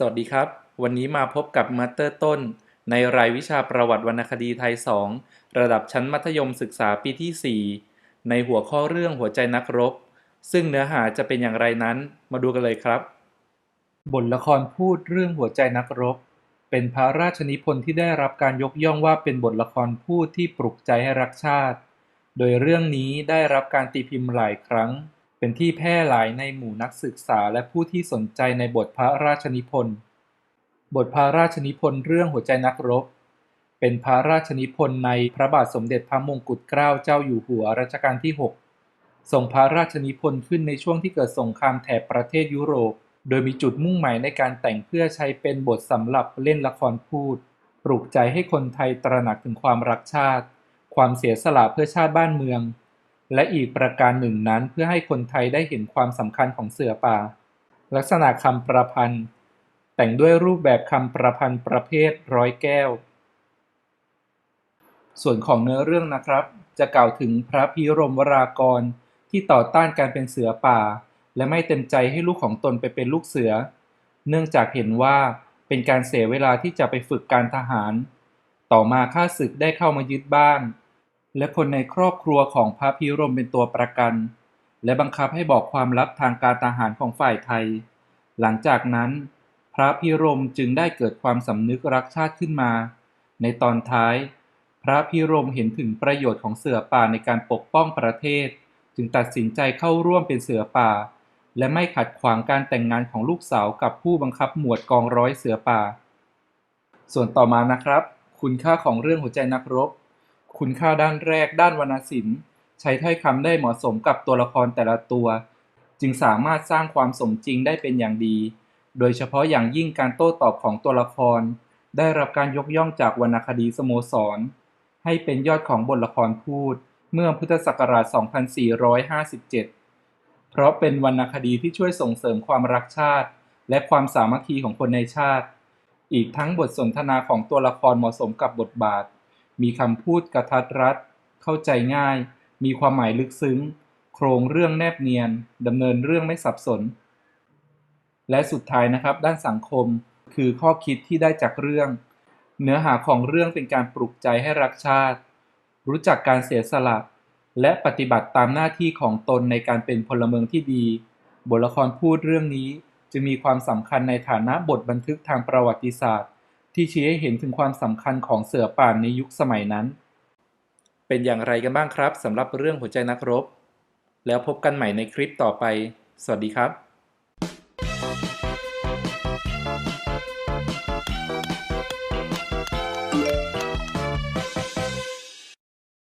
สวัสดีครับ วันนี้มาพบกับมาสเตอร์ต้น ในรายวิชาประวัติวรรณคดีไทย 2 ระดับชั้นมัธยมศึกษาปีที่ 4 ในหัวข้อเรื่องหัวใจนักรบ ซึ่งเนื้อหาจะเป็นอย่างไรนั้นมาดูกันเลยครับ บทละครพูดเรื่องหัวใจนักรบ เป็นพระราชนิพนธ์ที่ได้รับการยกย่องว่าเป็นบทละครพูดที่ปลุกใจให้รักชาติ โดยเรื่องนี้ได้รับการตีพิมพ์หลายครั้ง เป็นที่แพร่หลายในหมู่นักศึกษาและผู้ที่สนใจในบทพระราชนิพนธ์ บทพระราชนิพนธ์เรื่องหัวใจนักรบ เป็นพระราชนิพนธ์ในพระบาทสมเด็จพระมงกุฎเกล้าเจ้าอยู่หัวรัชกาลที่6ส่งพระราชนิพนธ์ขึ้นในช่วงที่เกิดสงครามแถบประเทศยุโรป โดยมีจุดมุ่งหมายในการแต่งเพื่อใช้เป็นบทสำหรับเล่นละครพูด ปลุกใจให้คนไทยตระหนักถึงความรักชาติ ความเสียสละเพื่อชาติบ้านเมือง และอีกประการหนึ่งนั้นเพื่อให้คนไทยได้เห็นความสำคัญของเสือป่า ลักษณะคำประพันธ์ แต่งด้วยรูปแบบคำประพันธ์ประเภทร้อยแก้ว ส่วนของเนื้อเรื่องนะครับ จะกล่าวถึงพระพิรมวรากรที่ต่อต้านการเป็นเสือป่า และไม่เต็มใจให้ลูกของตนไปเป็นลูกเสือ เนื่องจากเห็นว่าเป็นการเสียเวลาที่จะไปฝึกการทหาร ต่อมาข้าศึกได้เข้ามายึดบ้าน และคนในครอบครัวของพระพิรมเป็นตัวประกัน และบังคับให้บอกความลับทางการทหารของฝ่ายไทย หลังจากนั้น พระพิรมจึงได้เกิดความสำนึกรักชาติขึ้นมา ในตอนท้าย พระพิรมเห็นถึงประโยชน์ของเสือป่าในการปกป้องประเทศ จึงตัดสินใจเข้าร่วมเป็นเสือป่า และไม่ขัดขวางการแต่งงานของลูกสาวกับผู้บังคับหมวดกองร้อยเสือป่า ส่วนต่อมานะครับ คุณค่าของเรื่องหัวใจนักรบ คุณค่าด้านแรกด้านวรรณศิลป์ ใช้ถ้อยคำได้เหมาะสมกับตัวละครแต่ละตัว จึงสามารถสร้างความสมจริงได้เป็นอย่างดี โดยเฉพาะอย่างยิ่งการโต้ตอบของตัวละคร ได้รับการยกย่องจากวรรณคดีสโมสร ให้เป็นยอดของบทละครพูด เมื่อพุทธศักราช 2457 เพราะเป็นวรรณคดีที่ช่วยส่งเสริมความรักชาติ และความสามัคคีของคนในชาติ อีกทั้งบทสนทนาของตัวละครเหมาะสมกับบทบาท มีคำพูดกระทัดรัด เข้าใจง่าย มีความหมายลึกซึ้ง โครงเรื่องแนบเนียนดำเนินเรื่องไม่สับสน และสุดท้ายนะครับ ด้านสังคมคือข้อคิดที่ได้จากเรื่อง เนื้อหาของเรื่องเป็นการปลุกใจให้รักชาติ รู้จักการเสียสละ และปฏิบัติตามหน้าที่ของตนในการเป็นพลเมืองที่ดี บทละครพูดเรื่องนี้จึงมีความสำคัญในฐานะบทบันทึกทางประวัติศาสตร์ ที่ชี้ให้เห็นถึงความสำคัญของเสือป่านในยุคสมัยนั้น เป็นอย่างไรกันบ้างครับสำหรับเรื่องหัวใจนักรบ แล้วพบกันใหม่ในคลิปต่อไป สวัสดีครับ